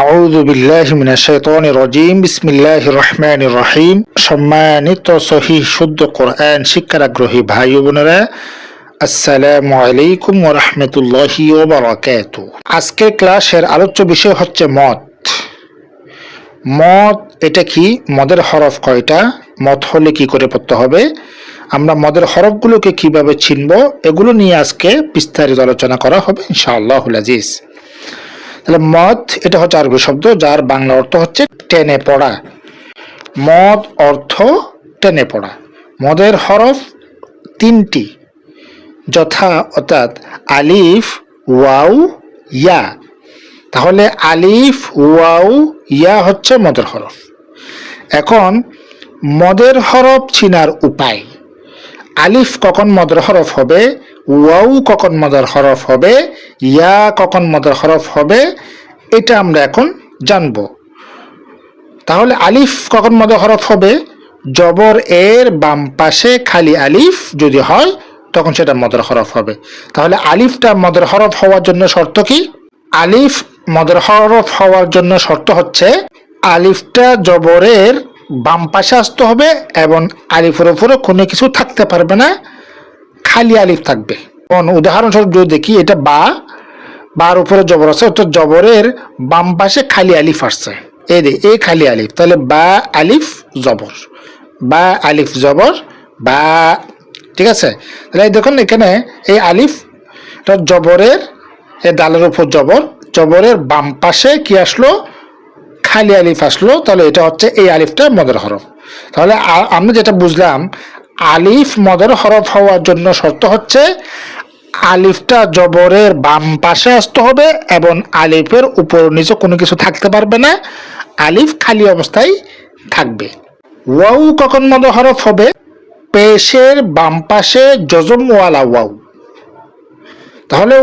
আউযু বিল্লাহি মিনাশ শাইতানির রাজিম বিসমিল্লাহির রহমানির রহিম। সম্মানিত সহিহ শুদ্ধ কোরআন শিক্ষার আগ্রহী ভাই বোনেরা, আসসালামু আলাইকুম ওয়া রাহমাতুল্লাহি ওয়া বারাকাতু আজকের ক্লাসের আলোচ্য বিষয় হচ্ছে মত মত এটা কি? মদের হরফ কয়টা? মত হলে কি করে পড়তে হবে? আমরা মদের হরফগুলোকে কীভাবে চিনব এগুলো নিয়ে আজকে বিস্তারিত আলোচনা করা হবে, ইনশাআল্লাহুল আজিজ। তাহলে মদ এটা হচ্ছে আরবি শব্দ, যার বাংলা অর্থ হচ্ছে টেনে পড়া। মদ অর্থ টেনে পড়া। মদের হরফ তিনটি, যথা অর্থাৎ আলিফ ওয়াউ ইয়া। তাহলে আলিফ ওয়াউ ইয়া হচ্ছে মদের হরফ। এখন মদের হরফ চিনার উপায়। আলিফ কখন মদের হরফ হবে? ওয়াউ কখন মদের হরফ হবে? ইয়া কখন মদের হরফ হবে? এটা আমরা এখন জানব। তাহলে আলিফ কখন মদের হরফ হবে? জবর এর বাম পাশে খালি আলিফ যদি হয়, তখন সেটা মদের হরফ হবে। তাহলে আলিফটা মদের হরফ হওয়ার জন্য শর্ত কি? আলিফ মদের হরফ হওয়ার জন্য শর্ত হচ্ছে, আলিফটা জবরের বাম পাশে আসতে হবে এবং আলিফের উপরে কোনো কিছু থাকতে পারবে না, খালি আলিফ থাকবে। উদাহরণস্বরূপ যদি দেখি, এটা বা, বার উপরে জবর আছে, অর্থাৎ জবরের বাম পাশে খালি আলিফ আসছে। এই দে এই খালি আলিফ, তাহলে বা আলিফ জবর, বা আলিফ জবর, বা, ঠিক আছে? তাহলে দেখুন এখানে এই আলিফ জবরের এ দালের উপর জবর, জবরের বাম পাশে কি আসলো? খালি আলিফ আসলো, তাহলে এটা হচ্ছে এই আলিফটা মদের হরফ। তাহলে আমরা যেটা বুঝলাম, আলিফ মদের হরফ হওয়ার জন্য শর্ত হচ্ছে আলিফটা জবরের বাম পাশে আসতে হবে এবং আলিফের উপর নিচে কোনো কিছু থাকতে পারবে না। আলিফ খালি অবস্থায় থাকবে। ওয়াউ কখন মদের হরফ হবে? পেশের বাম পাশে জজমওয়ালা ওয়াউ। তাহলে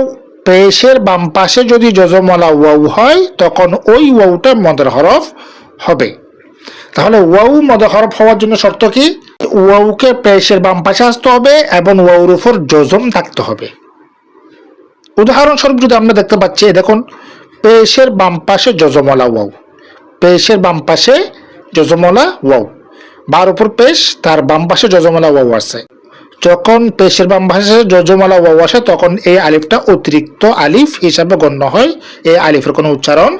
পেশের বাম পাশে যদি যজমলা ওয়াউ হয়, তখন ওই ওয়াউটা মদের হরফ হবে। তাহলে ওয়াউ মদের হরফ হওয়ার জন্য শর্ত কি? ওয়াউকে পেশের বাম পাশে আসতে হবে এবং ওয়াউর উপর যজম থাকতে হবে। উদাহরণস্বরূপ যদি আমরা দেখতে পাচ্ছি দেখুন পেশের বাম পাশে যজমলা ওয়াউ পেশের বাম পাশে যজমলা ওয়াউ, বার উপর পেশ তার বাম পাশে যজমলা ওয়াউ আছে। যখন পেশের বাম পাশে যজমালা ওয়াও আসে, তখন এই আলিফটা অতিরিক্ত আলিফ হিসাবে গণ্য হয়। এই আলিফের কোনো উচ্চারণ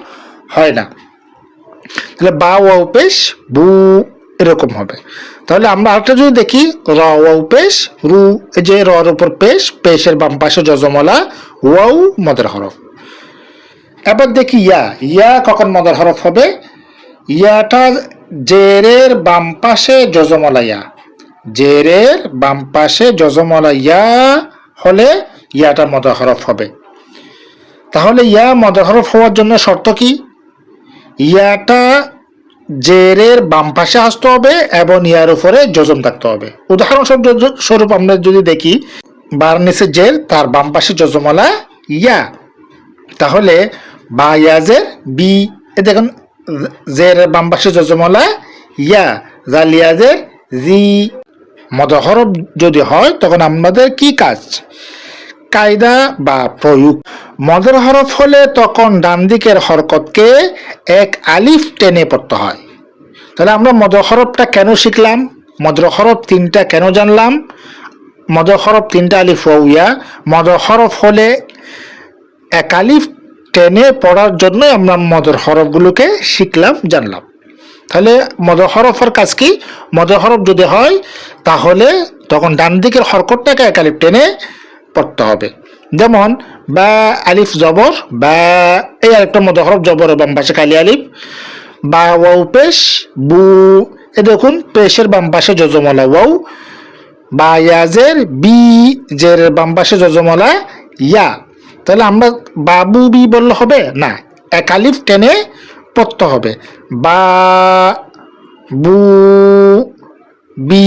হয় না। তাহলে বা ওয়াও পেশ বু এরকম হবে। তাহলে আমরা আরেকটা যদি দেখি, র ওয়াও পেশ, রু যে রর উপর পেশ, পেশের বাম পাশে যজমালা ওয়াও মদের হরফ। এবার দেখি ইয়া। ইয়া কখন মদের হরফ হবে? ইয়াটা জেরের বাম পাশে যজমালা ইয়া। জেরের বাম পাশে যজমলা ইয়া হলে ইয়াটা মদা হরফ হবে। তাহলে ইয়া মদা হরফ হওয়ার জন্য শর্ত কি? ইয়াটা জেরের বাম পাশে আসতে হবে এবং ইয়ার উপরে যজম থাকতে হবে। উদাহরণস্বরূপ স্বরূপ আমরা যদি দেখি বার নিচে জের, তার বাম পাশে যজমলা ইয়া। তাহলে বা ইয়াজের বি, এ দেখুন, জের বাম পাশে যজমলা ইয়া। জালিয়াজের জি মদহরফ যদি হয়, তখন আমাদের কি কাজ? কায়দা বা প্রয়োগ। মদের হরফ হলে তখন ডান দিকের হরকতকে এক আলিফ টেনে পড়তে হয়। তাহলে আমরা মদর হরফটা কেন শিখলাম? মদর হরফ তিনটা কেন জানলাম? মদর হরফ তিনটা আলিফ ওয়া মদর হরফ হলে এক আলিফ টেনে পড়ার জন্য আমরা মদর হরফগুলোকে শিখলাম, জানলাম। তাহলে মদ হরফের কাজ কি? মদ হরফ যদি হয়, তাহলে তখন ডান দিকের হরকতটাকে এক আলিফ টেনে পড়তে হবে। যেমন, বা আলিফ জবর, বা এই আরেকটা মদ হরফ জবর বাম পাশে কালি আলিফ, বা ওয়াও পেশ, বু, এ দেখুন, পেশের বাম পাশে যজমলা ওয়াউ বা ইয়াজের, বি, জের বাম পাশে যজমলা ইয়া। তাহলে আমরা বাবু বি বললে হবে? না এক আলিফ টেনে পড়তে হবে। বা বু বি